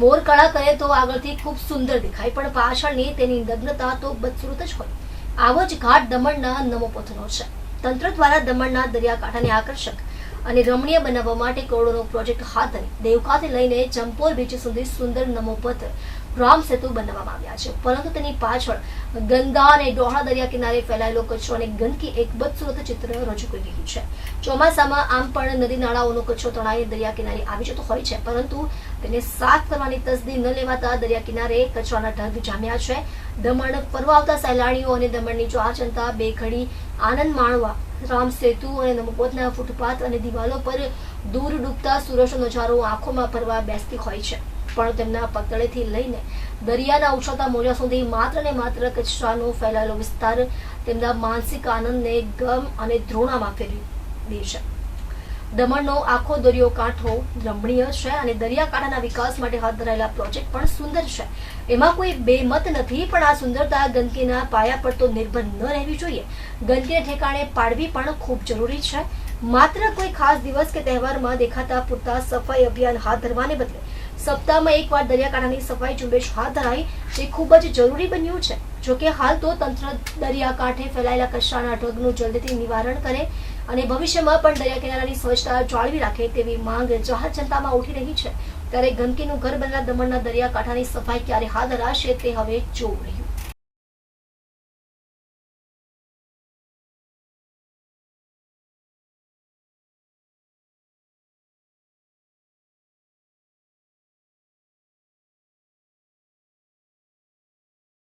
મોર કળા કરે તો આગળથી ખૂબ સુંદર દેખાય, પણ પાછળની તેની નગ્નતા તો બદસુરત જ હોય. આવો જ ઘાટ દમણના નમોપથનો છે. તંત્ર દ્વારા દમણના દરિયાકાંઠાને આકર્ષક અને રમણીય બનાવવા માટે કરોડોનો પ્રોજેક્ટ હાથ ધરી. દેવકાથી લઈને ચંપોર બીચ સુધી સુંદર નમોપથ રામ સેતુ બનાવવામાં આવ્યા છે. પરંતુ તેની પાછળ ગંદા અને ડોહા દરિયા કિનારે ફેલાયેલો કચરો અને ગંદકી એક બદસુરત ચિત્ર રજૂ કરી રહ્યું છે. ચોમાસામાં આમ પણ નદી નાળાઓનો કચરો તણાઈ દરિયા કિનારે આવી જતો હોય છે. પરંતુ તેને સાફ કરવાની તસદી ન લેવાતા દરિયા કિનારે કચરાના ઢગ જામ્યા છે. દમણ ફરવા આવતા સહેલાણીઓ અને દમણની ચાર જનતા બે ઘડી આનંદ માણવા રામ સેતુ અને નમોપોતના ફૂટપાથ અને દિવાલો પર દૂર ડૂબતા સૂરજનો નજારો આંખોમાં ભરવા બેસતી હોય છે. પણ તેમના પગતળેથી લઈને દરિયાના ઉછળતા મોજા સુધી માત્ર ને માત્ર કચરાનો ફેલાયેલો વિસ્તાર તેમના માનસિક આનંદને ગમ અને દ્રોણામાં ફેરવી દે છે. દમણનો આખો દરિયો કાંઠો રમણીય છે અને દરિયાકાંઠાના વિકાસ માટે હાથ ધરાયેલા પ્રોજેક્ટ પણ સુંદર છે. એમાં કોઈ બેમત નથી, પણ આ સુંદરતા ગંદકીના પાયા પર તો નિર્ભર ન રહેવી જોઈએ. ગંદકીને ઠેકાણે પાડવી પણ ખૂબ જરૂરી છે. માત્ર કોઈ ખાસ દિવસ કે તહેવારમાં દેખાતા પૂરતા સફાઈ અભિયાન હાથ ધરવાને બદલે સપ્તાહમાં એકવાર દરિયાકાંઠાની સફાઈ ઝુંબેશ હાથ ધરાઈ તે ખૂબ જ જરૂરી બન્યું છે. જોકે હાલ તો તંત્ર દરિયાકાંઠે ફેલાયેલા કચરાના ઢગનું જલ્દીથી નિવારણ કરે અને ભવિષ્યમાં પણ દરિયા કિનારાની સ્વચ્છતા જાળવી રાખે તેવી માંગ જાહેર જનતામાં ઉઠી રહી છે. ત્યારે ગંદકીનું ઘર બનેલા દમણના દરિયાકાંઠાની સફાઈ ક્યારે હાથ ધરાશે તે હવે જોવું રહ્યું.